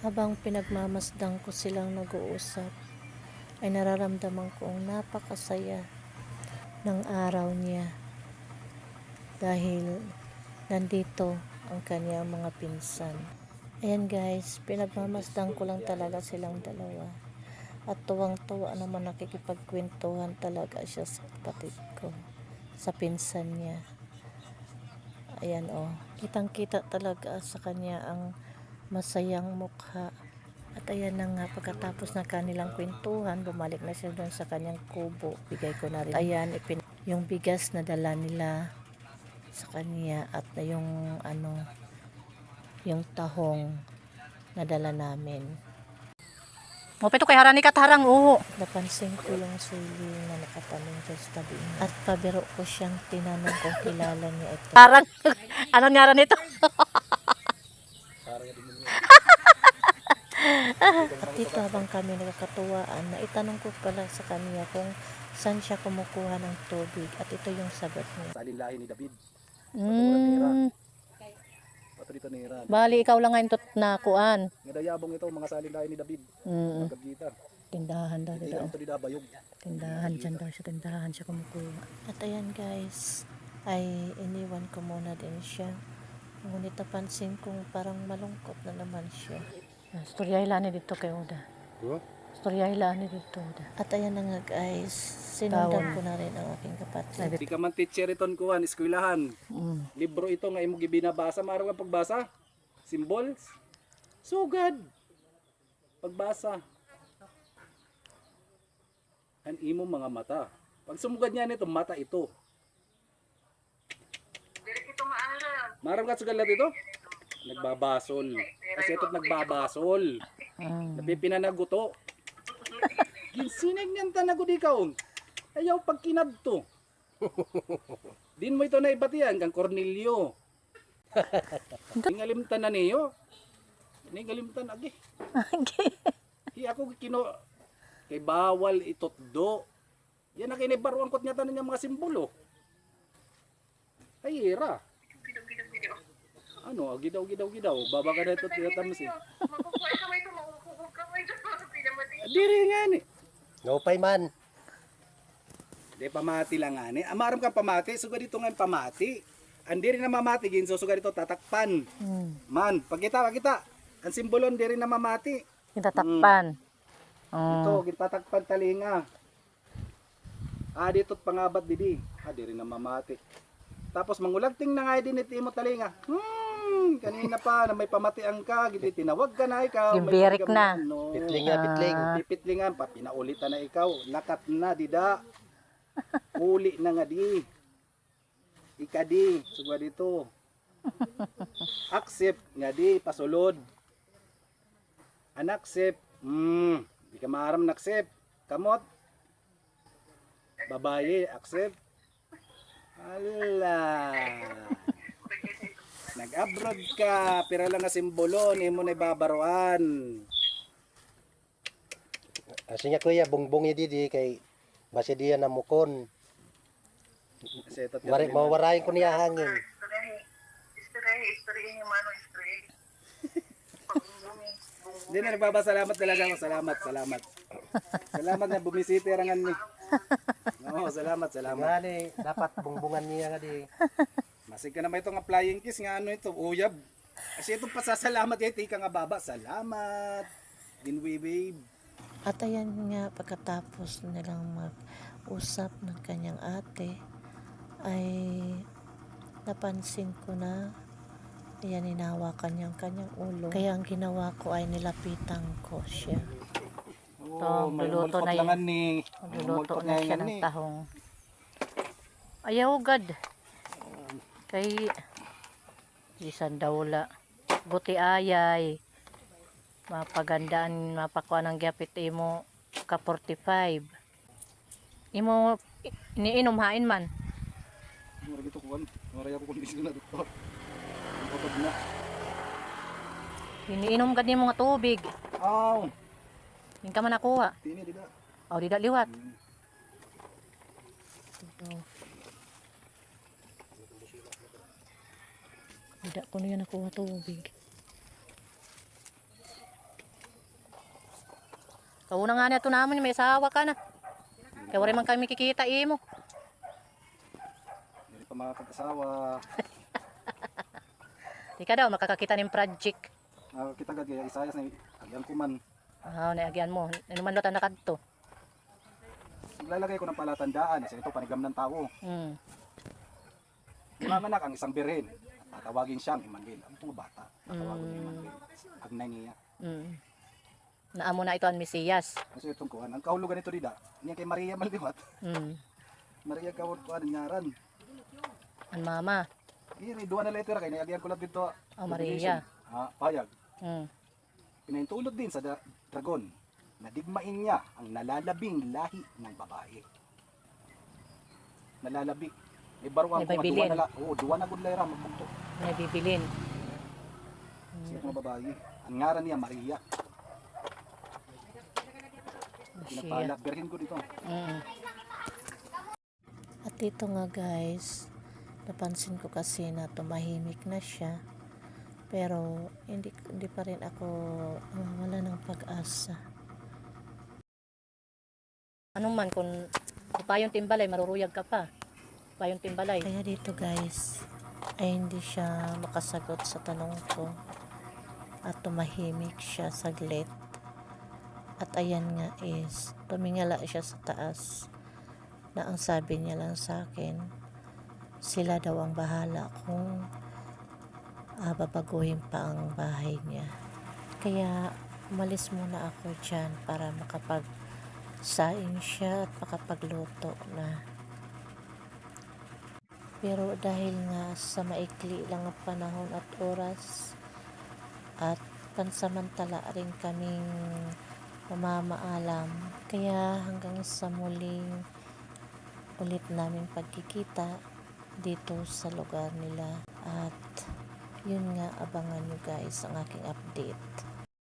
Habang pinagmamasdang ko silang nag-uusap, ay nararamdaman kong napakasaya ng araw niya dahil nandito ang kanyang mga pinsan. Ayan guys, pinagmamasdang ko lang talaga silang dalawa. At tuwang-tuwa naman nakikipagkwentuhan talaga siya sa kapatid ko, sa pinsan niya. Ayan oh, kitang-kita talaga sa kanya ang masayang mukha. At ayan na nga, pagkatapos ng kanilang kwentuhan, bumalik na siya doon sa kanyang kubo. Bigay ko na rin. Ayan, ipin- yung bigas na dala nila sa kanya at na yung ano, yung tahong na dala namin. Mo pito kay harani ka tarang uho. Napansin ko yung suli na nakatanong dyan sa tabi niya. At pabiro ko siyang tinanong kung kilala niya ito. Tarang. ano nyara nito? At dito habang kami nagkakatuwaan, naitanong ko pala sa kanya kung saan siya kumukuha ng tubig. At ito yung sagot niya. Sa lahi ni David. Mm, Pato dito ni Iran. bali ikaw lang ngayon tot na kuan. Nga dayabong ito, mga salin lahi ni David. Mm, Magkagita. Tindahan daw Hindi nila. lang ito nidabayog. Tindahan dyan daw siya. Tindahan siya kumukuha. At ayan guys, ay iniwan ko muna din siya. Ngunit napansin kong parang malungkot na naman siya. storya hilani dito kay Uda. Storya hilani dito Uda. At ayan na nga guys, sinundan ko na rin ang aking kapatid. Di ka man teacher iton kuhan, eskwelahan. Mm. Libro ito nga imong gibinabasa, maro nga pagbasa. Symbols. Sugad. Pagbasa. Ang imo mga mata. Pag sumugad niya nito, mata ito. Maram ka sugal ito? Nagbabasol. Kasi ito't nagbabasol. Mm. Napipinanaguto. Ginsinag niyan tanago di kaon. Ayaw pag kinadto. Din mo ito na ibatian kang Cornelio. Ningalimtan na niyo. Ningalimtan agi. Hi ako kino kay bawal itotdo. Yan na kinibaruan kot niya tanan yung mga simbolo. Ay ira. Ano, gidaw gidaw gidaw. Baba ka na ito tinatam si. Diri nga ni. Ngopay man. Di pamati lang nga ni. Amaram ka pamati, suga dito nga yung pamati. Andi rin na mamati, ginso suga dito tatakpan. Mm. Man, pagkita, pagkita. Ang simbolon di rin na mamati. Kitatakpan. Ito, Mm. gitatakpan talinga. Ah, dito't pangabat didi. Ah, di rin na mamati. Tapos mangulagting na nga din iti mo talinga. Hmm, kanina pa na may pamatian ka, giti tinawag ka na ikaw. may Gibirik pagkam- na. No. Pitling nga, pitling. Pipitlingan pa, pinaulitan na ikaw. Nakat na, dida. Uli na nga di. Ika di, sugwa dito. Accept nga di, pasulod. Anaksep, hmm, di ka maaram naksep. Kamot. Babaye, accept. Ala. Nag-abroad ka, pero lang nga simbolo, ni mo na ibabaruan. Kasi nga kuya, bungbong di di kay basi diya na mukon. Kasi ito, Mari, mawarayin ko niya hangin. Hindi na nagbabasalamat talaga ako. Salamat, salamat. Salamat na bumisita rangan ni. Oo, salamat, salamat. Nga dapat bungbungan niya nga di. Masig ka naman itong flying kiss nga ano ito, uyab. Kasi itong pasasalamat eh, tika nga baba. Salamat. Dinwiwave. At ayan nga, pagkatapos nilang mag-usap ng kanyang ate, ay napansin ko na ayan, hinawakan niya ang kanyang ulo. Kaya ang ginawa ko ay nilapitan ko siya. Ito, luluto na yan. ni. Na siya ng tahong. Ayaw gad. Kay isan dawla. Buti ayay. Mapagandaan, mapakuha ng gyapit imo ka 45. Imo iniinom hain man. Mura dito kuwan. Mura ako kondisyon na. Ang kapag na. Iniinom gad nimo nga tubig. Aw. Hindi ka man nakuha. Tini, di ba? O di da liwat. Tidak ko na yan nakuha tubig. Kauna nga na ito naman, may asawa ka na. Kaya wala man kami kikita imo. Hindi pa makakag-asawa. Di ka daw, makakakita ng project. Ah, kita gad kaya isayas na agyan ko man. Ah, naagyan mo. Ano man lutan na kadto. Naglalagay ko ng palatandaan kasi ito panigam ng tao. Hmm. Mamanak ang isang birin. Tatawagin siyang Emmanuel. Ang mga bata. Tatawagin Mm. Emmanuel. Agnay niya. Hmm. Naamo na ito ang Mesiyas. Kasi itong kuhan. Ang kahulugan nito dida. Niya kay Maria Maldiwat. Hmm. Maria Kawad kuhan ngaran. Ang mama. Iri, duwa na letter kay niagyan ko lang dito. Oh, Maria. Ha, payag. Hmm. Pinahintulot din sa dragon na digmain niya ang nalalabing lahi ng babae. Nalalabi. May baruan May ko duwa na la. Oo, duwa na gud layra magbugto. May bibilin. Sino mga babae? Ang ngaran niya Maria. Pinapala, berhin ko dito. Hmm. At dito nga guys, napansin ko kasi na tumahimik na siya. Pero hindi hindi pa rin ako ah, wala ng pag-asa. Anong man kung kung payong timbalay, maruruyag ka pa. Payong timbalay. Kaya dito guys, ay hindi siya makasagot sa tanong ko. At tumahimik siya saglit. At ayan nga is, tumingala siya sa taas. Na ang sabi niya lang sa akin, sila daw ang bahala kung ah, babaguhin pa ang bahay niya. Kaya umalis muna ako dyan para makapag saing siya at makapagluto na. Pero dahil nga sa maikli lang ang panahon at oras at pansamantala rin kaming mamamaalam. Kaya hanggang sa muling ulit namin pagkikita dito sa lugar nila. At yun nga, abangan nyo guys ang aking update.